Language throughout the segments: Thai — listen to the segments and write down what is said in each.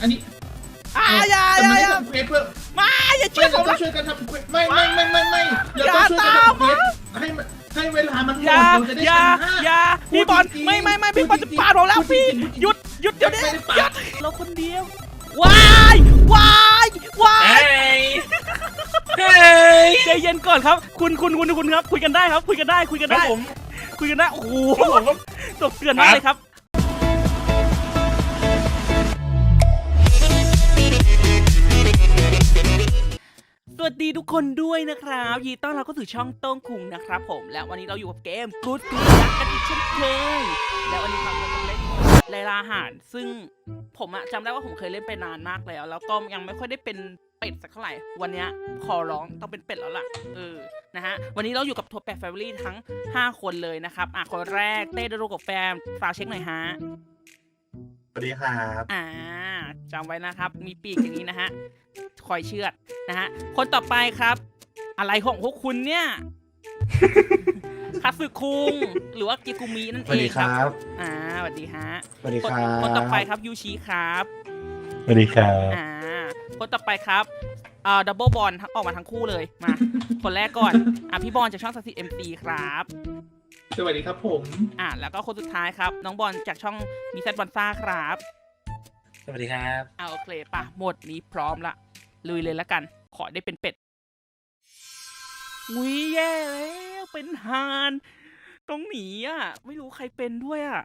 อันนี้อ่าอย่าอแต่ย่ามันอได้ย่าทำเควสเพื่อมาอย่าไม่เชื่อผเรามต้อนะงช่วยกันทำเควสไม่ไม่ไม่ไม่ไม่เราต้องช่วยกันทำเควสให้มันให้เวลามันหมอดย่าเราจะได้อชย่านะอย่าพี่บอลไม่ไม่ไม่พี่บอลจะปาดผมแล้วพี่หยุดหยุดเดี๋ยวนี้ไม่ได้ปาดหยุดเราคนเดียวว้ายวายวายเฮ้ยเฮ้ยใจเย็นก่อนครับ คุณคุณคุณคุณครับ คุยกันได้ครับ คุยกันได้คุยกันครับได้ผมคุยกันได้โอ้โหครับผมตกเกลือนมากเลยครับ สวัสดีทุกคนด้วยนะครับยีต้อนรับเข้าสู่ช่องโต้งคุงนะครับผม และวันนี้เราอยู่กับเกม Good Good Luck กันอีกเช่นเคย และวันนี้เราจะเล่นไลลาหารซึ่งผมอะจำได้ว่าผมเคยเล่นไปนานมากแล้ว แล้วก็ยังไม่ค่อยได้เป็นเป็ดสักเท่าไหร่ วันนี้ขอร้องต้องเป็นเป็ดแล้วล่ะ เออ นะฮะ วันนี้เราอยู่กับทัวร์แปดแฟมิลี่ทั้ง 5 คนเลยนะครับ อะ คนแรกเต้ดโรกับแฟมฝาเช็คหน่อยฮะ วัสดีครับอ่าจำไว้นะครับ มีปีกอย่างนี้นะฮะคอยเชือดนะฮะคนต่อไปครับ อะไรของพวกคุณเนี่ยคาสึคุงหรือว่ากิกุมินั่นสเอวัสงดีคครัรับอ่าสวัสดีฮะสวัสดีคนครับคนต่อไปครับยูชิครับ สวัสดีครับ อ่า คนต่อไปครับอ่าดับเบิลบอลออกมาทั้งคู่เลย มา คนแรกก่อน อะ พี่บอลจากช่องสักสิเอ็มซีครับ สวัสดีครับผม อ่าแล้วก็คนสุดท้ายครับ น้องบอลจากช่องมีเซตบอลซ่าครับ สวัสดีครับอ่าโอเคป่ะหมดนี้พร้อมละลุยเลยละกัน ขอได้เป็นเป็ดอุ้ยแย่แล้วเป็นฮานต้องหนีอะ ไม่รู้ใครเป็นด้วยอะ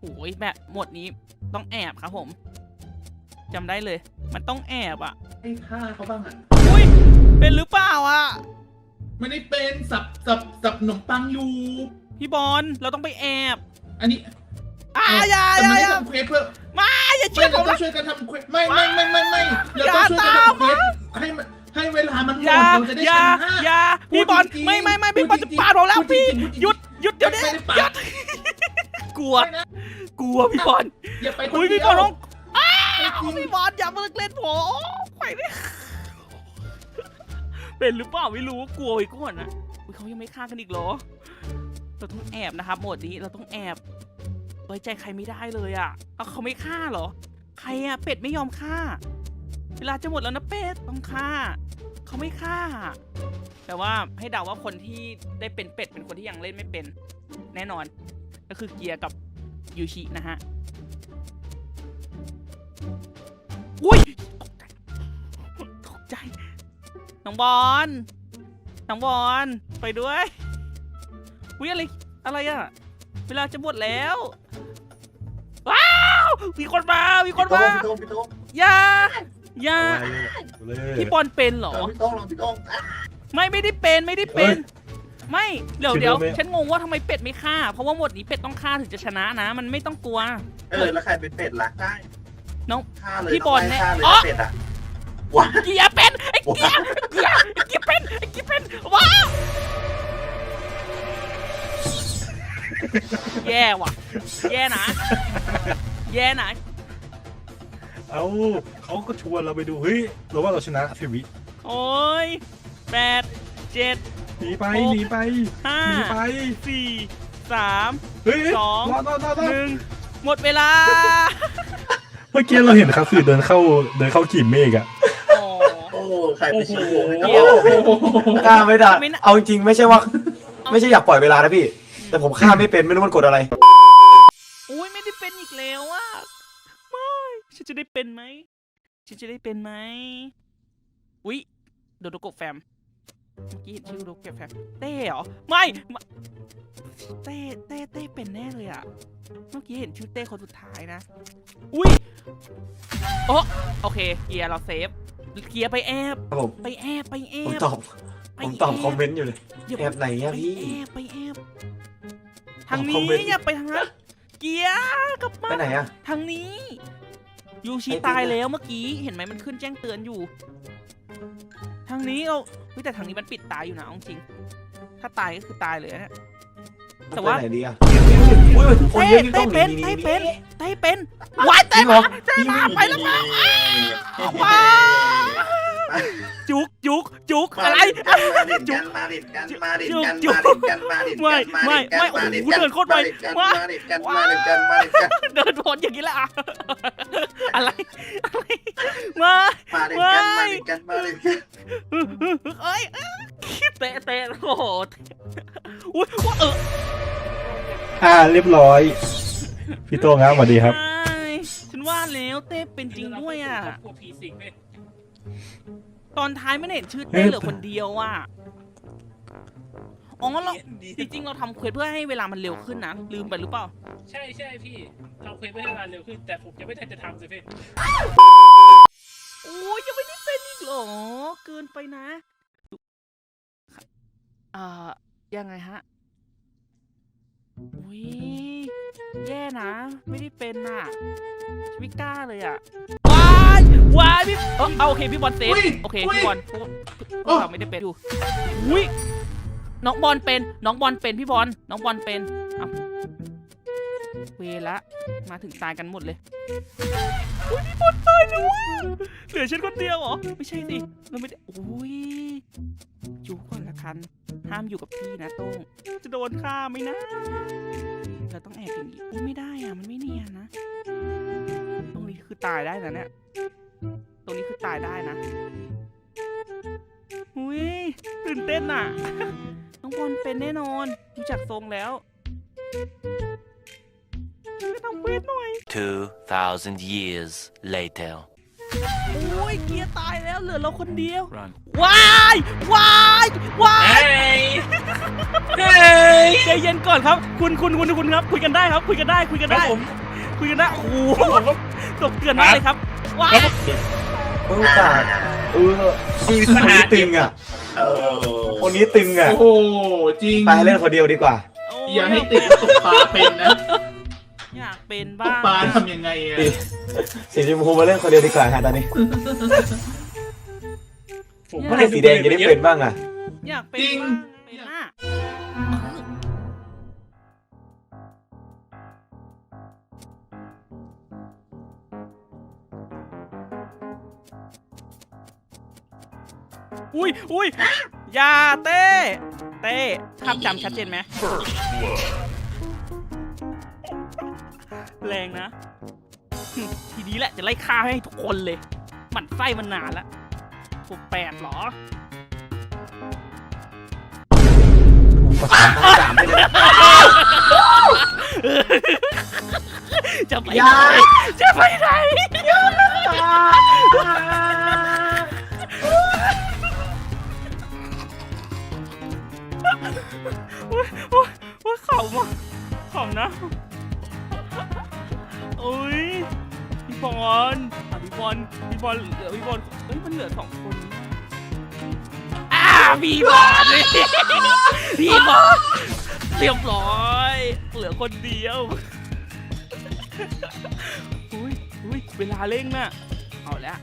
โอ้ยแบบหมดนี้ต้องแอบครับผมจำได้เลย มันต้องแอบอะให้ฆ่าเขาบ้างอะอุ้ยเป็นหรือเปล่าอะ ไม่ได้เป็นสับสับสับขนมปังอยู่ พี่บอลเราต้องไปแอบอันนี้อ่าอย่าแต่อย่ามันอได้ย่าทำเควสเพื่อมาอย่าไม่เชื่อผเรามต้อนะ งช่วยกันทำเควสไม่ไม่ไม่ไม่ไม่เราต้องช่วยกันทำเควสให้มันให้เวลามันหมอดย่าเราจะได้อชย่านะ อย่าพูดพี่บอลจริงๆไม่ไม่ไม่พี่บอลพูดจะจริงๆปาดผมแล้วพูดจริพี่งๆหยุดหยุดเดี๋ยวนี้ไม่ได้ปาด หยุดกลัว ไม่นะกลัวพี่บอลอย่าไปคนอุ้ยเดีพี่ยบอลวต้องอ้าวพี่บอลอย่ามาเล่นผมไปไม่ เป็นหรือเปล่าไม่รู้กลัวไว้ก่อนนะอุ๊ยเขายังไม่ฆ่ากันอีกเหรอ เราต้องแอบนะครับโหมดนี้เราต้องแอบไว้ใจใครไม่ได้เลยอะเอาเขาไม่ฆ่าเหรอ ใครอะเป็ดไม่ยอมฆ่า เวลาจะหมดแล้วนะเป็ดต้องฆ่า เขาไม่ฆ่า แต่ว่าให้เดาว่าคนที่ได้เป็นเป็ดเป็นคนที่ยังเล่นไม่เป็น แน่นอน ก็คือเกียร์กับยูชินะฮะอุ้ย น้องบอลน้องบอลไปด้วยอุ้ยอะไรอะไรอะเวลาจะหมดแล้วว้าวมีคนมามีคนพี่มาโต้งพี่โต้งอย่าอย่าพี่โต้งพี่บอลเป็นเหรอพี่โต้งลองพี่โต้งไม่ไม่ได้เป็นไม่ได้เป็นไม่เดี๋ยวคิดเดี๋ยวว่าไม่ฉันงงว่าทำไมเป็ดไม่ฆ่า เพราะว่าหมดนี้เป็ดต้องฆ่าถึงจะชนะนะ มันไม่ต้องกลัว เออแล้วใครเป็นเป็ดล่ะได้น้องฆ่าเลยพี่บอลงเนี่ยฆ่าเลยอ๋อเป็ดอะว้าเกียร์ เป็นไอ้เกียร์เกียร์ไอ้เกียร์เป็นไอ้เกียร์เป็นว้าวแย่ว่ะ แย่นะ แย่นะเอ้าเขาก็ชวนเราไปดูเฮ้ยเราว่าเราชนะสิวิโอ้ยแปดเจ็ด หนีไปหนีไปห้า หนีไปสี่สามเฮ้ยสองรอรอรอรอหนึ่งหมดเวลา เมื่อกี้เราเห็นครับคือเดินเข้าเดินเข้ากีบเมฆอะ ใครไปชี้โหวให้เกียร์ฆ่าไม่ได้ไม่น่าเอาจริงๆไม่ใช่ว่า ไม่ใช่อยากปล่อยเวลานะพี่ แต่ผมฆ่าไม่เป็นไม่รู้มันกดอะไร อุ้ยไม่ได้เป็นอีกแล้วอะไม่ฉันจะได้เป็นไหมฉันจะได้เป็นไหมอุ้ยโดโดโกะแฟมเมื่อกี้เห็นชื่อโดโดโกะแฟมเต้เหรอไม่ไม่เต้เต้เต้เป็นแน่เลยอะเมื่อกี้เห็นชื่อเต้คนสุดท้ายนะ อุ้ยโอ้โอเคเกียร์เราเซฟ เกียร์ไปแอบครับผมไปแอบไปแอผมบตอบ ไปผมตอบแคอมเมนต์อยู่เลยอย่าแอบไหนไปอะพี่แอบไปแอบทางคอนี้มเมนต์อย่าไปทางนั้นเกียร์กลับมา ไปไหนอะ ทางนี้ ยูชิไอ้ติ๊กตายอะแล้วเมื่อกี้เห็นไหมมันขึ้นแจ้งเตือนอยู่ ทางนี้เราเฮ้ยแต่ทางนี้มันปิดตายอยู่นะเอาจริง ถ้าตายก็คือตายเลยนะแต่ว่า ไปไหนดีอะอุ้ยคนเต้เยอะพี่เต้ต้องเป็นหเต้นีเป็นเต้เป็นวายจเต้ริงเหรมาอเต้มาไปแล้วมาว้า จุกจุกจุกอะไรมาดิกันมาดิกันมาดิกันมาดิกันมาดิกันมาดิกันมาดิกันมาดิกันมาดิกันมาดิกันมาดิกันมาดิกันเดินวนอย่างงี้แหละอะอะไรอะไรมามาดิกันมาดิกันมาดิกันเอ้ยเอ้ยเตะเตะโอ้โหอุ้ยเอออ่าเรียบร้อยพี่โต้งครับสวัสดีครับใช่ฉันว่าแล้วเต้เป็นจริงด้วยอะพวกผีสิงเลย ตอนท้ายไม่ได้เห็นชื่อเต้เหลือคนเดียวอะอ๋อเราจริงๆเราทำเควสเพื่อให้เวลามันเร็วขึ้นนะ ลืมไปหรือเปล่า ใช่ใช่พี่ทำเพลงเพื่อให้เวลาเร็วขึ้น แต่ผมยังไม่ทันจะทำเลยพี่โอ้ยยังไม่ได้เป็นอีกเหรอ เกินไปนะเอ่อยังไงฮะอุ้ยแย่นะ ไม่ได้เป็นน่ะฉันไม่กล้าเลยอะ ว้ายวายพี่เออเอาโอเคพี่บอลเซฟอุ๊ยโอเคอุ๊ยพี่บอลพวกพวกเราไม่ได้เป็นอยู่อุ้ยน้องบอลเป็น น้องบอลเป็นพี่บอล น้องบอลเป็นเอาเวละ มาถึงตายกันหมดเลยอุ้ยพี่บอลตายแล้วว่ะเหลือฉันคนเดียวเหรอ ไม่ใช่สิเราไม่ได้อุ้ยอยู่ก่อนละกัน ห้ามอยู่กับพี่นะโต้ง จะโดนฆ่าไหมนะ เราต้องแอบอย่างนี้อุ้ยไม่ได้อะ มันไม่เนียนนะ ตรงนี้คือตายได้นะเนี่ยต รงนี้คือตายได้นะอุ้ยตื่นเต้นอะ น้องบอลเป็นแน่นอนรู้จักทรงแล้วช่วยทำเวทหน่อย 2,000 years later. โอ้ยเกียร์ตายแล้วเหลือเราคนเดียว Run. ว้ายวายวายเฮ้ยเฮ้ยใจเย็นก่อนครับ คุณคุณคุณคุณครับ คุยกันได้ครับ คุยกันได้คุยกันครัได้บผม คุยกันได้โอ้โหผมก็ตกเกินมากเลยครับว้าย เออตาเออคนนี้ตึงอะเออคนนี้ตึงอะโอ้โหจริงไปเล่นคนเดียวดีกว่า อย่าให้ติดตกปลาเป็นนะอยากเป็นตบ้างปลาทำยังไงอะสีชมพูมาเล่นคนเดียวดีกว่าฮะตอนนี้ผมไม่ไหร่สีแดงจะได้เป็นบ้างอะอยากเป็นบ้าง อุ้ยอุ้ยอย่าเต้ เต้ภาพจำชัดเจนไหมแรงนะทีนี้แหละจะไล่ฆ่าให้ทุกคนเลยหมันไส้มันนานละผมแปดเหรอประสานตาสามไม่ได้จะไปไหนจะไปไหนโนะ โอ้ยพี่บอลอะพี่บอลพี่บอลเหลือพี่บอลเอ้ยมันเหลือสองคนอ่าพี่บอลพี่บอลเรียบร้อย เหลือคนเดียวอุ้ยอุ้ยเวลาเร่งน่ะเอาแล้ว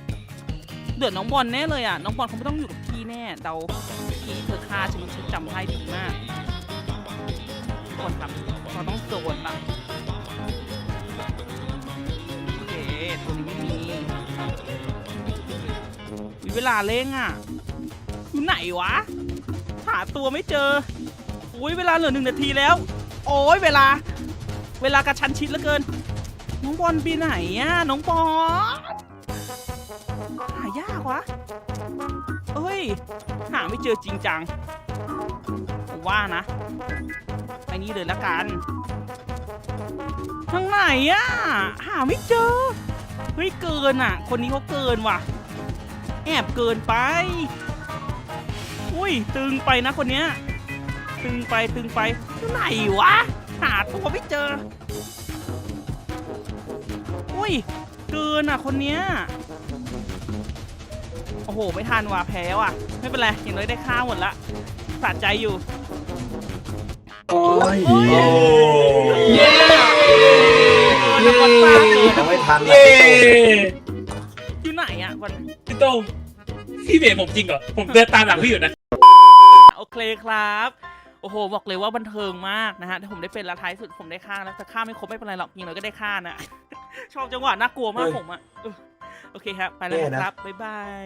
เดือดน้องบอลแน่เลยอะ น้องบอลเขาไม่ต้องอยู่กับพี่แน่ เดาพี่เธอฆ่าฉันฉันจำได้ดีมาก ดนครับเราต้องโดนละโอเคตัวนี้ไม่มีอุ๊ยเวลาเร่งอะอยู่ไหนวะ หาตัวไม่เจออุ้ยเวลาเหลือหนึ่งนาทีแล้ว โอ้ยเวลา เวลากระชั้นชิดเหลือเกิน น้องบอลปีไหนอะน้องบอลหายากวะเอ้ย หาไม่เจอจริงจังว่านะ อ้นี่เลยละกันทางไหนอะหาไม่เจอเฮ้ยเกินอะคนนี้เขาเกินว่ะ แอบเกินไป อุ้ยตึงไปนะคนเนี้ยตึงไปตึงไปที่ไหนวะ หาตัวไม่เจอ อุ้ยเกินอะคนเนี้ยโอ้โห ไม่ทันว่ะแพ้ว่ะ ไม่เป็นไรอย่างน้อยได้ข้าวหมดละสะใจอยู่ โอ้ยโอ้เย้เกินนะคนฟ้าเกินยังไม่ทันเย้อยู่ไหนอะวันพี่โตพี่เบรผมจริงเหรอ ผมเดินตามหลังพี่อยู่นะ โอเคครับ โอ้โห บอกเลยว่าบันเทิงมากนะฮะถ้าผมได้เป็นละท้ายสุดผมได้ฆ่าแล้วแต่ฆ่าไม่ครบไม่เป็นไรหรอกย่างน้อยก็ได้ฆ่านะ ชอบจังหวะน่ากลัวมากผมอะ โอเคครับ ไปแล้วนะครับ บ๊ายบาย